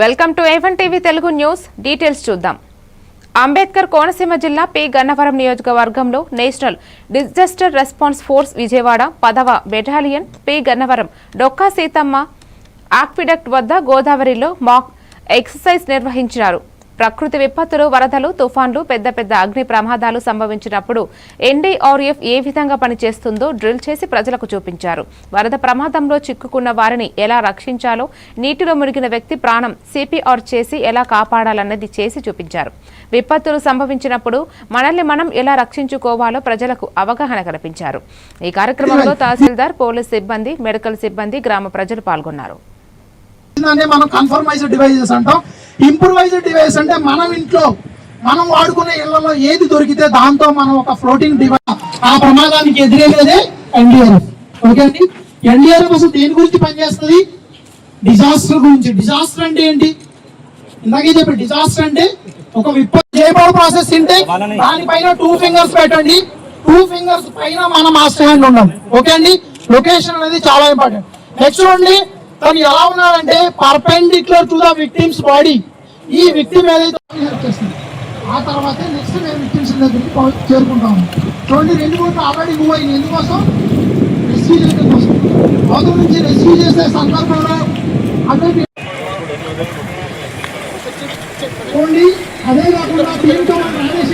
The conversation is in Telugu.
Welcome to A one TV Telugu news. Details చూద్దాం. అంబేద్కర్ కోనసీమ జిల్లా పి. గన్నవరం నియోజకవర్గంలో national disaster response force Vijayawada పదవ battalion P. Gannavaram Dokka Seethamma aqueduct వద్ద గోదావరిలో మాక్ ఎక్సర్సైజ్ నిర్వహించినారు. ప్రకృతి విపత్తులు వరదలు తుఫాన్లు పెద్ద పెద్ద అగ్ని ప్రమాదాలు సంభవించినప్పుడు ఎన్డీఆర్ఎఫ్ ఏ విధంగా పనిచేస్తుందో డ్రిల్ చేసి ప్రజలకు చూపించారు. వరద ప్రమాదంలో చిక్కుకున్న వారిని ఎలా రక్షించాలో నీటిలో మునిగిన వ్యక్తి ప్రాణం సిపిఆర్ చేసి ఎలా కాపాడాలన్నది చేసి చూపించారు. విపత్తులు సంభవించినప్పుడు మనల్ని మనం ఎలా రక్షించుకోవాలో ప్రజలకు అవగాహన కల్పించారు. ఈ కార్యక్రమంలో తహసీల్దార్ పోలీస్ సిబ్బంది మెడికల్ సిబ్బంది గ్రామ ప్రజలు పాల్గొన్నారు. దాన్ని మనం కన్ఫర్మైజ్డ్ డివైజెస్ అంటాం. ఇంప్రూవైజ్డ్ డివైస్ అంటే మనం ఇంట్లో మనం వాడుకునే ఇళ్ళలో ఏది దొరికితే దాంతో మనం ఒక ఫ్లోటింగ్ డివైస్ ఆ ప్రమాదానికి ఎదురేదే ఎన్డీఆర్ఎఫ్. ఓకే అండి? ఎన్డీఆర్ఎఫ్ అసలు దేని గురించి పనిచేస్తుంది? డిజాస్టర్ గురించి. డిజాస్టర్ అంటే ఏంటి? ఇందాకే చెప్పి డిజాస్టర్ అంటే ఒక విపత్తు ప్రాసెస్ తింటే దానిపైన టూ ఫింగర్స్ పెట్టండి. టూ ఫింగర్స్ పైన మన మాస్టర్ హ్యాండ్ ఉన్నాం ఓకే అండి? లొకేషన్ అనేది చాలా ఇంపార్టెంట్ నెక్స్ట్ చూడండి. తను ఎలా ఉన్నాడంటే perpendicular to the victim's body. ఈ విక్టిమ్ ఏదైతే చేస్తుంది ఆ తర్వాత నెక్స్ట్ మేము విక్టిమ్స్ దగ్గరికి చేరుకుంటాము. చూడండి రెండు కోట్లు ఆల్రెడీ మూవ్ అయింది ఎందుకోసం? రెస్క్యూ చేయడం కోసం. అవతల నుంచి రెస్క్యూ చేసే సందర్భంలో అందరికీ చూడండి అదే కాకుండా దీంతో మేనేజ్